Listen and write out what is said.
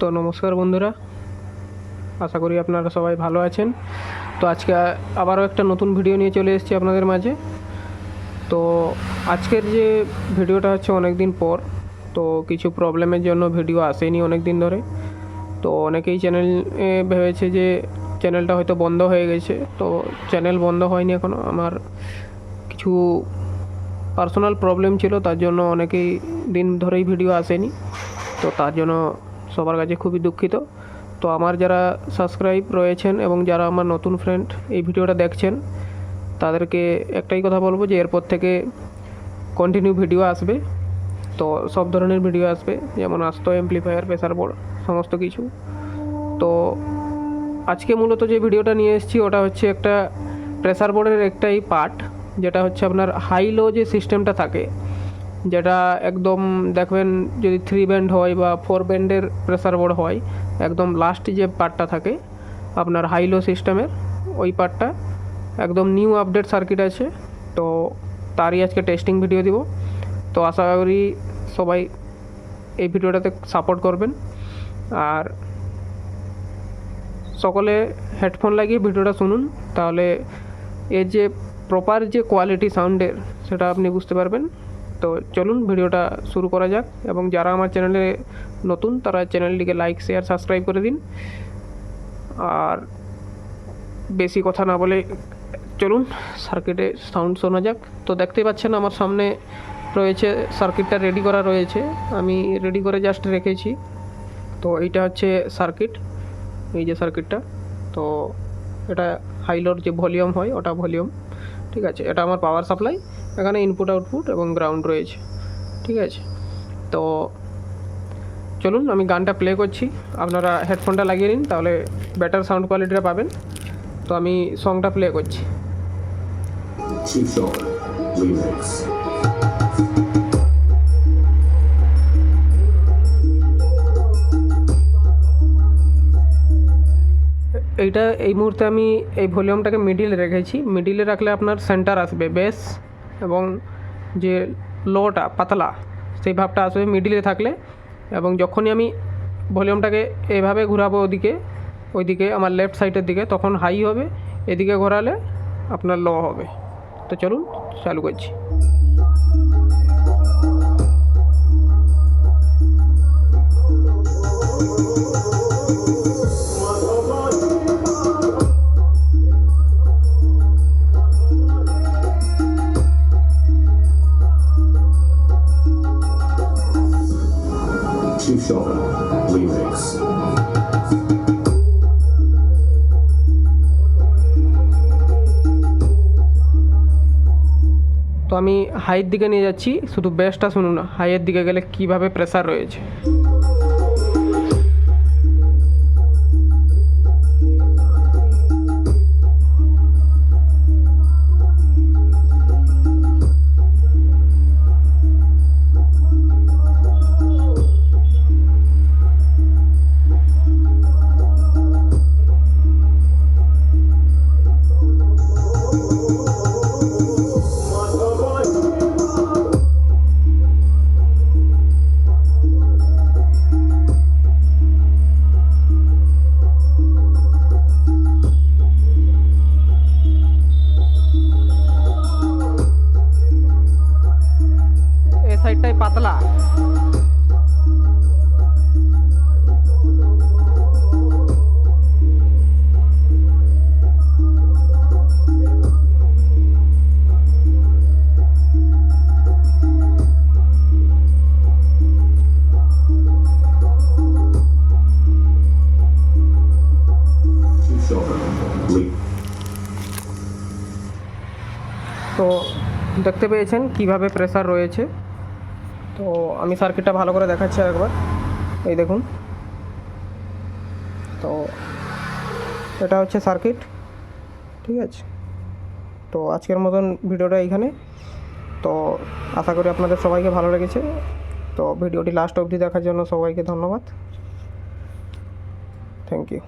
তো নমস্কার বন্ধুরা। আশা করি আপনারা সবাই ভালো আছেন। তো আজকে আবারও একটা নতুন ভিডিও নিয়ে চলে এসেছি আপনাদের মাঝে। তো আজকের যে ভিডিওটা হচ্ছে অনেক দিন পর, তো কিছু প্রবলেমের জন্য ভিডিও আসেনি অনেক দিন ধরে। তো অনেকেই চ্যানেল ভেবেছে যে চ্যানেলটা হয়তো বন্ধ হয়ে গেছে। তো চ্যানেল বন্ধ হয়নি এখনও আমার কিছু পার্সোনাল প্রবলেম ছিল, তার জন্য অনেকেই দিন ধরেই ভিডিও আসেনি। তো তার জন্য সবার কাছে খুবই দুঃখিত। তো আমার যারা সাবস্ক্রাইব রয়েছেন এবং যারা আমার নতুন ফ্রেন্ড এই ভিডিওটা দেখছেন, তাদেরকে একটাই কথা বলব যে এরপর থেকে কন্টিনিউ ভিডিও আসবে। তো সব ধরনের ভিডিও আসবে, যেমন আসতো এমপ্লিফায়ার প্রেসার বোর্ড সমস্ত কিছু। তো আজকে মূলত যে ভিডিওটা নিয়ে এসেছি, ওটা হচ্ছে একটা প্রেসার বোর্ডের একটাই পার্ট যেটা হচ্ছে আপনার হাই লো যে সিস্টেমটা থাকে যেটা একদম দেখবেন যদি থ্রি ব্যান্ড হয় বা ফোর ব্যান্ডের প্রেসার বোর্ড হয়, একদম লাস্ট যে পার্টটা থাকে, আপনার হাইলো সিস্টেমের ওই পার্টটা একদম নিউ আপডেট সার্কিট আছে। তো তারই আজকে টেস্টিং ভিডিও দিব। তো আশা করি সবাই এই ভিডিওটাতে সাপোর্ট করবেন। আর সকলে হেডফোন লাগিয়ে ভিডিওটা শুনুন। তাহলে এর যে প্রপার যে কোয়ালিটি সাউন্ডের সেটা আপনি বুঝতে পারবেন। তো চলুন ভিডিওটা শুরু করা যাক এবং যারা আমার চ্যানেলে নতুন, তারা চ্যানেলটিকে লাইক শেয়ার সাবস্ক্রাইব করে দিন। আর বেশি কথা না বলে চলুন সার্কিটে সাউন্ড শোনা যাক। তো দেখতেই পাচ্ছেন আমার সামনে রয়েছে সার্কিটটা রেডি করা রয়েছে। আমি রেডি করে জাস্ট রেখেছি। তো এইটা হচ্ছে সার্কিট এই যে সার্কিটটা তো এটা হাইলোর যে ভলিউম হয়, ওটা ভলিউম ঠিক আছে? এটা আমার পাওয়ার সাপ্লাই এখানে ইনপুট আউটপুট এবং গ্রাউন্ড রয়েছে। ঠিক আছে? তো চলুন আমি গানটা প্লে করছি। আপনারা হেডফোনটা লাগিয়ে নিন তাহলে বেটার সাউন্ড কোয়ালিটিটা পাবেন। তো আমি সংটা প্লে করছি। এইটা এই মুহূর্তে আমি এই ভলিউমটাকে মিডিলে রেখেছি। মিডিলে রাখলে আপনার সেন্টার আসবে বেস এবং যে লোটা, পাতলা, সেই ভাবটা আসবে মিডিলে থাকলে এবং যখনই আমি ভলিউমটাকে এভাবে ঘোরাবো ওদিকে, ওইদিকে আমার লেফট সাইডের দিকে, তখন হাই হবে, এদিকে ঘোরালে আপনার লো হবে। তো চলুন, চালু করছি। Sean Remix. তো আমি হাইয়ের দিকে নিয়ে যাচ্ছি, শুধু বেসটা শুনুন হাইয়ের দিকে গেলে কীভাবে প্রেসার রয়েছে সাইডটাই পাতলা তো দেখতে পেয়েছেন কীভাবে প্রেসার রয়েছে। তো আমি সার্কিটটা ভালো করে দেখাচ্ছি একবার এই দেখুন। তো এটা হচ্ছে সার্কিট ঠিক আছে? তো আজকের মতন ভিডিওটা এইখানে। তো আশা করি আপনাদের সবাইকে ভালো লেগেছে। তো ভিডিওটি লাস্ট অবধি দেখার জন্য সবাইকে ধন্যবাদ। Thank you